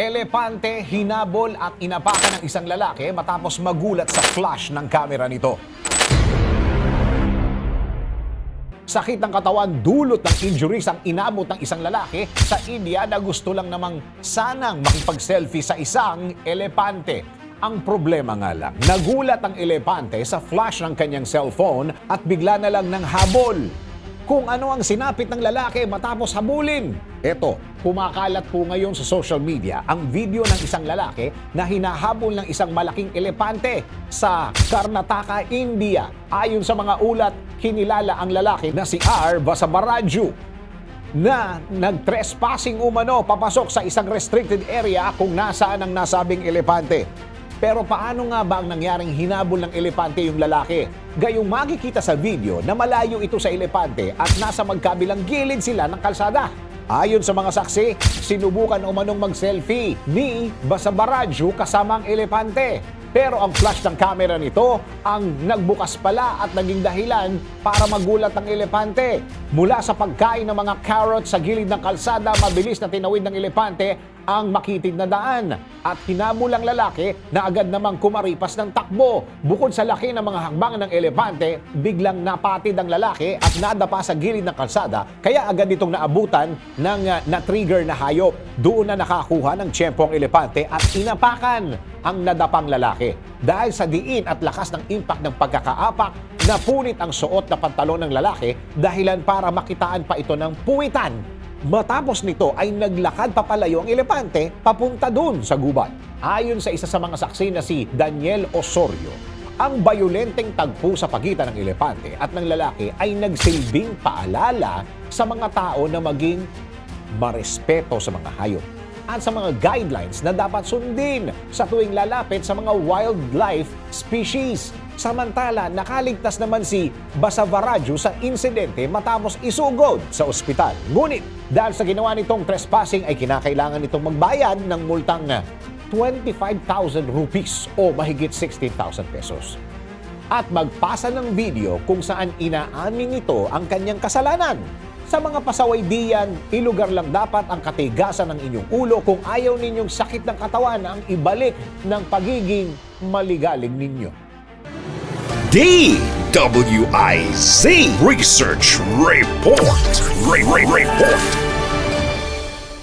Elepante, hinabol at inapakan ng isang lalaki matapos magulat sa flash ng kamera nito. Sakit ng katawan dulot ng injuries ang inabot ng isang lalaki sa India na gusto lang namang sanang makipag-selfie sa isang elepante. Ang problema nga lang, nagulat ang elepante sa flash ng kanyang cellphone at bigla na lang ng habol. Kung ano ang sinapit ng lalaki matapos habulin. Eto, kumakalat po ngayon sa social media ang video ng isang lalaki na hinahabol ng isang malaking elepante sa Karnataka, India. Ayon sa mga ulat, kinilala ang lalaki na si R. Basabaraju na nag-trespassing umano papasok sa isang restricted area kung nasaan ang nasabing elepante. Pero paano nga ba ang nangyaring hinabol ng elepante yung lalaki? Gayong makikita sa video na malayo ito sa elepante at nasa magkabilang gilid sila ng kalsada. Ayon sa mga saksi, sinubukan umanong mag-selfie ni Basabaraju kasama ang elepante. Pero ang flash ng camera nito ang nagbukas pala at naging dahilan para magulat ang elepante. Mula sa pagkain ng mga carrot sa gilid ng kalsada, mabilis na tinawid ng elepante ang makitid na daan. At hinamol ang lalaki na agad namang kumaripas ng takbo. Bukod sa laki ng mga hakbang ng elepante, biglang napatid ang lalaki at nadapa sa gilid ng kalsada kaya agad itong naabutan ng uh, na-trigger na hayop. Doon na nakakuha ng tiyempo ang elepante at inapakan ang nadapang lalaki. Dahil sa diin at lakas ng impact ng pagkakaapak, napunit ang suot na pantalon ng lalaki dahilan para makitaan pa ito ng puwitan. Matapos nito ay naglakad papalayo ang elepante papunta dun sa gubat. Ayon sa isa sa mga saksi na si Daniel Osorio, ang bayolenteng tagpo sa pagitan ng elepante at ng lalaki ay nagsilbing paalala sa mga tao na maging marespeto sa mga hayop at sa mga guidelines na dapat sundin sa tuwing lalapit sa mga wildlife species. Samantala, nakaligtas naman si Basavaraju sa insidente matapos isugod sa ospital. Ngunit dahil sa ginawa nitong trespassing ay kinakailangan nitong magbayad ng multang na 25,000 rupees o mahigit 16,000 pesos. At magpasa ng video kung saan inaamin nito ang kanyang kasalanan. Sa mga pasaway diyan, ilugar lang dapat ang katigasan ng inyong ulo kung ayaw ninyong sakit ng katawan ang ibalik ng pagiging maligalig ninyo. DWIZ Research Report. Re- Re- Report.